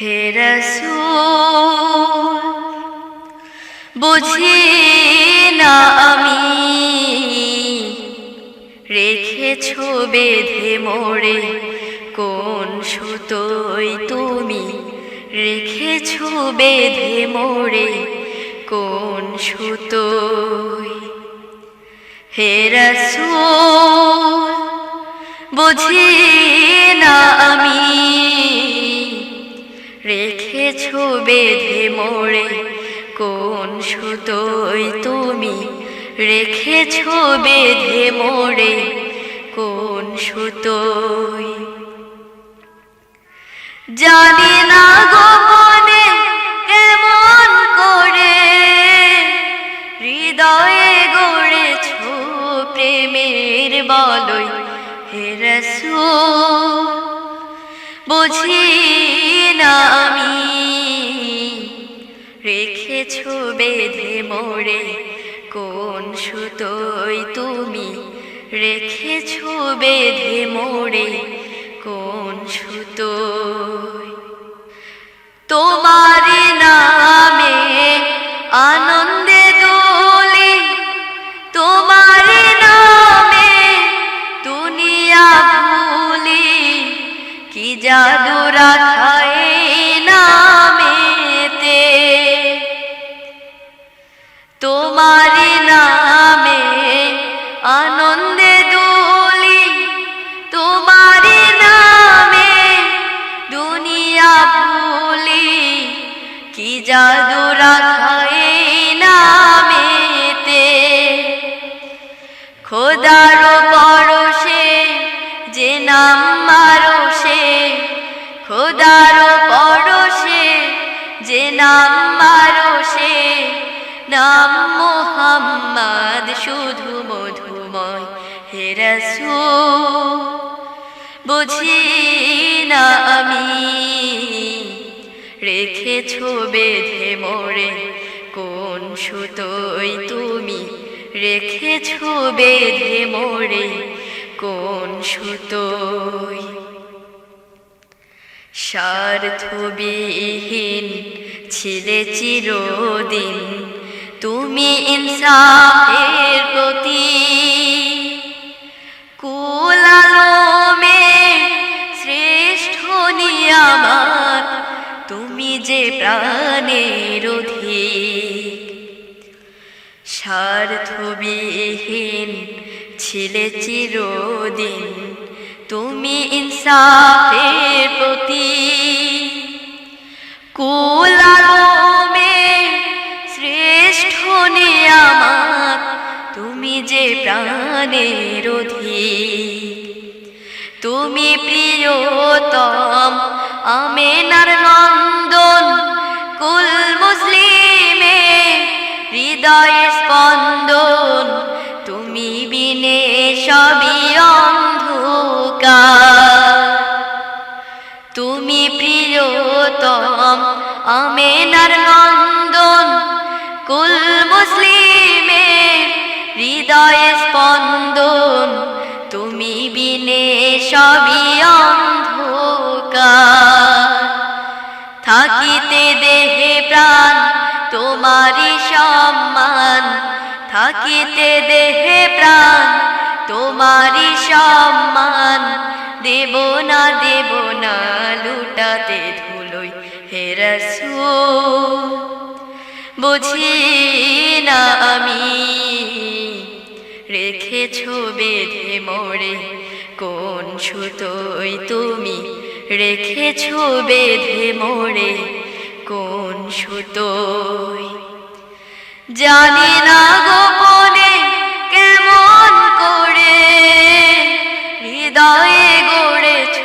হে রসূল, বুঝি না আমি রেখেছ বেঁধে মোড়ে কোন সুতোই তুমি? রেখেছ বেঁধে মোড়ে কোন সুতোই? হে রসূল, বুঝি না রেখেছ বেঁধে মোড়ে কোন সুতোই তুমি রেখেছ, বেঁধে মোড়ে কোন সুতোই? জানি না গোপনে কেমন করে। হৃদয়ে গড়েছ প্রেমের বলই হে রসূল। বুঝি না আমি। রেখেছ বেঁধে মোড়ে, কোন সুতোই তুমি? রেখেছ বেঁধে মোড়ে, কোন সুতোই? তোমার জাদু রাখায় নামেতে। তোমার নামে আনন্দে দোলি তোমার নামে দুনিয়া ভুলি কি জাদু রাখায় নামেতে? খোদার পরশে নাম মোহাম্মদ, শুধু মধুময় হে রসূল। বুঝি না আমি রেখেছ বেঁধে মোড়ে কোন সুতোই তুমি? রেখেছ বেঁধে মোড়ে কোন সুতোই? স্বার্থবিহীন ছিলে চিরদিন তুমি ইনসাফের প্রতি কুলালমে শ্রেষ্ঠ নিয়ামাত, তুমি যে প্রাণের অধিক। স্বার্থবিহীন ছিলে চিরদিন, তুমি ইনসাফের প্রতি। কুলালমে প্রাণের অধিক তুমি প্রিয়তম আমেনার নন্দন, কুল মুসলিমে হৃদয়ের স্পন্দন। তুমি বিনে সবই অন্ধকার। তুমি প্রিয়তম আমেনার নন্দন, কুল মুসলিমে হৃদয়ে স্পন্দন, তুমি বিনে সবই থাকিতে দেহে প্রাণ, তোমারই সম্মান। থাকিতে দেহে প্রাণ, তোমারই সম্মান। দেব না দেব না, লুটাতে ধুলোই হে রসূল। বুঝি না আমি রেখেছ বেঁধে মোড়ে কোন সুতোই তুমি রেখেছ বেঁধে মোড়ে কোন সুতোই? জানি না গোপনে কেমন করে। হৃদয়ে গড়েছ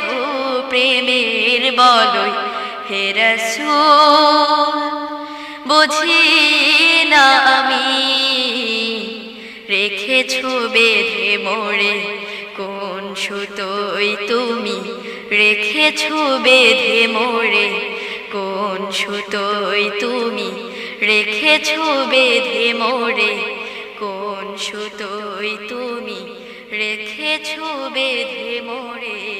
প্রেমের বলই হে রসূল বুঝি না আমি রেখেছ বেঁধে মোড়ে, কোন সুতোই তুমি রেখেছ বেঁধে মোড়ে? কোন সুতোই তুমি রেখেছ বেঁধে মোড়ে? কোন সুতোই তুমি রেখেছো বেঁধে মোড়ে?